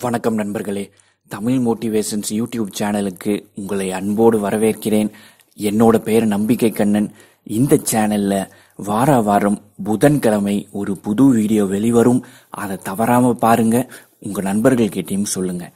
வணக்கம் நண்பர்களே. Tamil motivations YouTube சேனலுக்கு உங்களை அன்போடு வரவேற்கிறேன். என்னோட பேர் நம்பிக்கை கண்ணன். இந்த சேனல்ல வார வாரம் புதன்கிழமை ஒரு புது வீடியோ வெளிவரும். அதை தவறாம பாருங்க. உங்க நண்பர்கள் கிட்டேயும் சொல்லுங்க.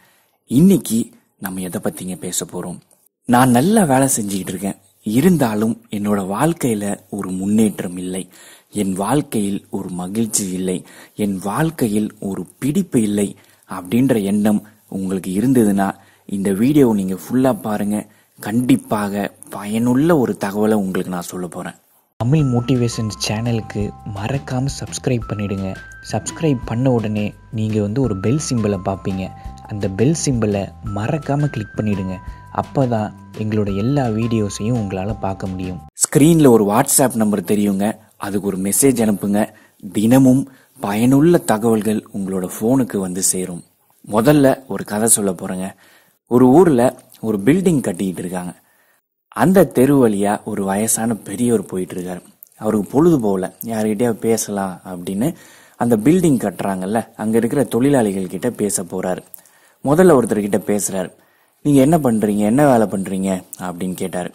இன்னைக்கு நம்ம எதை பத்திங்க பேச போறோம்? நான் நல்லா வேலை செஞ்சுக்கிட்டு இருக்கேன். இருந்தாலும் என்னோட வாழ்க்கையில ஒரு முன்னேற்றம் இல்லை. என் வாழ்க்கையில் ஒரு மகிழ்ச்சி இல்லை. என் வாழ்க்கையில் ஒரு பிடிப்பு இல்லை. அப்படின்ற எண்ணம் உங்களுக்கு இருந்ததுன்னா இந்த வீடியோவை நீங்க ஃபுல்லா பாருங்க. கண்டிப்பாக பயனுள்ள ஒரு தகவலை உங்களுக்கு நான் சொல்ல போறேன். தமிழ் மோட்டிவேஷன்ஸ் சேனலுக்கு மறக்காமல் சப்ஸ்கிரைப் பண்ணிடுங்க. சப்ஸ்கிரைப் பண்ண உடனே நீங்கள் வந்து ஒரு பெல் சிம்பிளை பார்ப்பீங்க. அந்த பெல் சிம்பிளை மறக்காமல் கிளிக் பண்ணிடுங்க. அப்போ தான் எங்களோட எல்லா வீடியோஸையும் உங்களால் பார்க்க முடியும். ஸ்கிரீன்ல ஒரு வாட்ஸ்அப் நம்பர் தெரியுங்க. அதுக்கு ஒரு மெசேஜ் அனுப்புங்க. தினமும் பயனுள்ள தகவல்கள் உங்களோட ஃபோனுக்கு வந்து சேரும். முதல்ல ஒரு கதை சொல்ல போறேங்க. ஒரு ஊர்ல ஒரு பில்டிங் கட்டிக்கிட்டு இருக்காங்க. அந்த தெரு வழியா ஒரு வயசான பெரியவர் போயிட்டு இருக்காரு அவருக்கு பொழுது போகல யார்கிட்டயா பேசலாம் அப்படின்னு அந்த பில்டிங் கட்டுறாங்கல்ல அங்க இருக்கிற தொழிலாளிகள் கிட்ட பேச போறாரு. முதல்ல ஒருத்தர்கிட்ட பேசுகிறார் பேசுறாரு. நீங்க என்ன பண்றீங்க? என்ன வேலை பண்றீங்க? அப்படின்னு கேட்டாரு.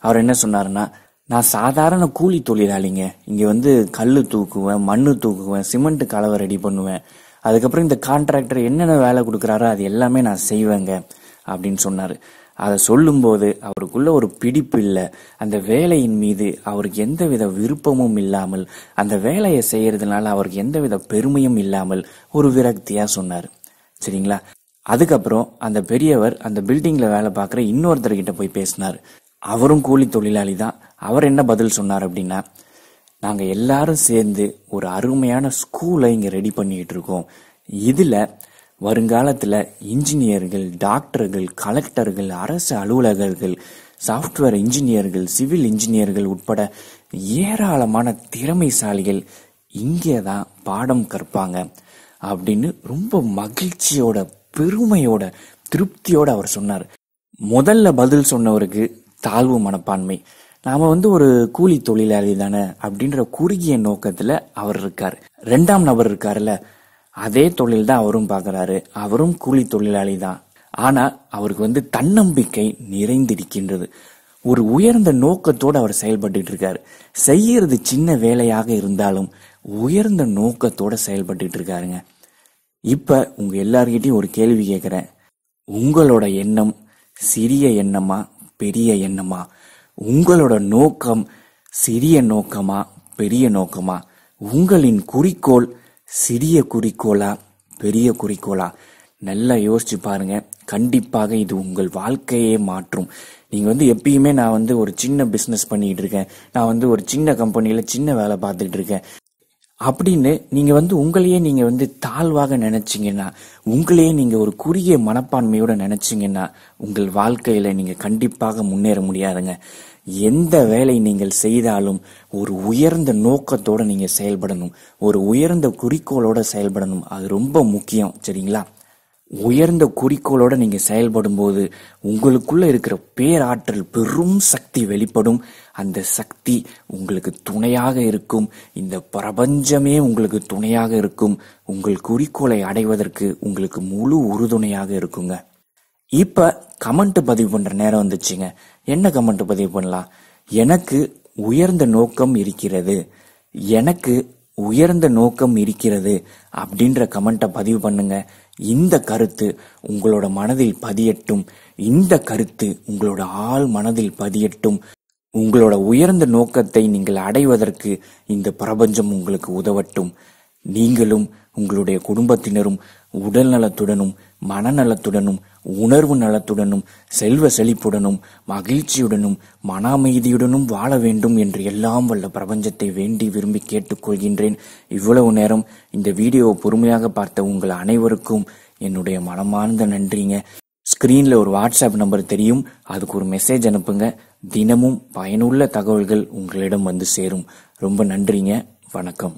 அவர் என்ன சொன்னாருன்னா நான் சாதாரண கூலி தொழிலாளிங்க. இங்கே வந்து கல் தூக்குவேன் மண்ணு தூக்குவேன் சிமெண்ட் கலவை ரெடி பண்ணுவேன். அதுக்கப்புறம் இந்த கான்ட்ராக்டர் என்னென்ன வேலை கொடுக்குறாரோ அது எல்லாமே நான் செய்வேங்க அப்படின்னு சொன்னாரு. அதை சொல்லும்போது அவருக்குள்ள ஒரு பிடிப்பு இல்லை. அந்த வேலையின் மீது அவருக்கு எந்தவித விருப்பமும் இல்லாமல் அந்த வேலையை செய்யறதுனால அவருக்கு எந்தவித பெருமையும் இல்லாமல் ஒரு விரக்தியா சொன்னார். சரிங்களா? அதுக்கப்புறம் அந்த பெரியவர் அந்த பில்டிங்ல வேலை பார்க்குற இன்னொருத்தர்கிட்ட போய் பேசினார். அவரும் கூலி தொழிலாளி தான். அவர் என்ன பதில் சொன்னார் அப்படின்னா நாங்கள் எல்லாரும் சேர்ந்து ஒரு அருமையான ஸ்கூலை இங்கே ரெடி பண்ணிட்டு இருக்கோம். இதில் வருங்காலத்தில் இன்ஜினியர்கள் டாக்டர்கள் கலெக்டர்கள் அரசு அலுவலகர்கள் சாஃப்ட்வேர் இன்ஜினியர்கள் சிவில் இன்ஜினியர்கள் உட்பட ஏராளமான திறமைசாலிகள் இங்கே தான் பாடம் கற்பாங்க. அப்படின்னு ரொம்ப மகிழ்ச்சியோட பெருமையோட திருப்தியோட அவர் சொன்னார். முதல்ல பதில் சொன்னவருக்கு தாழ்வு மனப்பான்மை. நாம வந்து ஒரு கூலி தொழிலாளி தானே அப்படின்ற குறுகிய நோக்கத்துல அவர் இருக்கார். ரெண்டாம் நபர் இருக்காருல்ல அதே தொழில் தான் அவரும் பார்க்கறாரு. அவரும் கூலி தொழிலாளி தான். ஆனா அவருக்கு வந்து தன்னம்பிக்கை நிறைந்திருக்கின்றது. ஒரு உயர்ந்த நோக்கத்தோடு அவர் செயல்பட்டு இருக்காரு. செய்யறது சின்ன வேலையாக இருந்தாலும் உயர்ந்த நோக்கத்தோட செயல்பட்டு இருக்காருங்க. இப்ப உங்க எல்லார்கிட்டையும் ஒரு கேள்வி கேட்கிறேன். உங்களோட எண்ணம் சிறிய எண்ணமா பெரிய எண்ணமா? உங்களோட நோக்கம் சிறிய நோக்கமா? பெரிய நோக்கமா? உங்களின் குறிக்கோள் சிறிய குறிக்கோளா? பெரிய குறிக்கோளா? நல்லா யோசிச்சு பாருங்க. கண்டிப்பாக இது உங்கள் வாழ்க்கையே மாற்றும். நீங்க வந்து எப்பயுமே நான் வந்து ஒரு சின்ன பிசினஸ் பண்ணிட்டு இருக்கேன். நான் வந்து ஒரு சின்ன கம்பெனியில் சின்ன வேலை பார்த்துட்டு இருக்கேன். அப்படின்னு நீங்க வந்து உங்களையே நீங்க வந்து தாழ்வாக நினைச்சீங்கன்னா உங்களையே நீங்க ஒரு குறுகிய மனப்பான்மையோட நினைச்சீங்கன்னா உங்கள் வாழ்க்கையில நீங்க கண்டிப்பாக முன்னேற முடியாதுங்க. எந்த வேலை நீங்கள் செய்தாலும் ஒரு உயர்ந்த நோக்கத்தோட நீங்க செயல்படணும். ஒரு உயர்ந்த குறிக்கோளோட செயல்படணும். அது ரொம்ப முக்கியம் சரிங்களா? உயர்ந்த குறிக்கோளோட நீங்கள் செயல்படும் போது இருக்கிற பேராற்றல் பெரும் சக்தி வெளிப்படும். அந்த சக்தி உங்களுக்கு துணையாக இருக்கும். இந்த பிரபஞ்சமே உங்களுக்கு துணையாக இருக்கும். உங்கள் குறிக்கோளை அடைவதற்கு உங்களுக்கு முழு உறுதுணையாக இருக்குங்க. இப்போ கமெண்ட் பதிவு பண்ணுற நேரம் வந்துச்சுங்க. என்ன கமெண்ட் பதிவு பண்ணலாம்? எனக்கு உயர்ந்த நோக்கம் இருக்கிறது. எனக்கு உயர்ந்த நோக்கம் இருக்கிறது அப்படின்ற கமெண்ட்டை பதிவு பண்ணுங்க. இந்த கருத்து உங்களோட மனதில் பதியட்டும். இந்த கருத்து உங்களோட ஆள் மனதில் பதியட்டும். உங்களோட உயர்ந்த நோக்கத்தை நீங்கள் அடைவதற்கு இந்த பிரபஞ்சம் உங்களுக்கு உதவட்டும். நீங்களும் உங்களுடைய குடும்பத்தினரும் உடல் நலத்துடனும் மனநலத்துடனும் உணர்வு நலத்துடனும் செல்வ செழிப்புடனும் மகிழ்ச்சியுடனும் மன அமைதியுடனும் வாழ வேண்டும் என்று எல்லாம் வல்ல பிரபஞ்சத்தை வேண்டி விரும்பி கேட்டுக்கொள்கின்றேன் இவ்வளவு நேரம் இந்த வீடியோவை பொறுமையாக பார்த்த உங்கள் அனைவருக்கும் என்னுடைய மனமார்ந்த நன்றிங்க. ஸ்கிரீன்ல ஒரு வாட்ஸ்அப் நம்பர் தெரியும். அதுக்கு ஒரு மெசேஜ் அனுப்புங்க. தினமும் பயனுள்ள தகவல்கள் உங்களிடம் வந்து சேரும். ரொம்ப நன்றிங்க. வணக்கம்.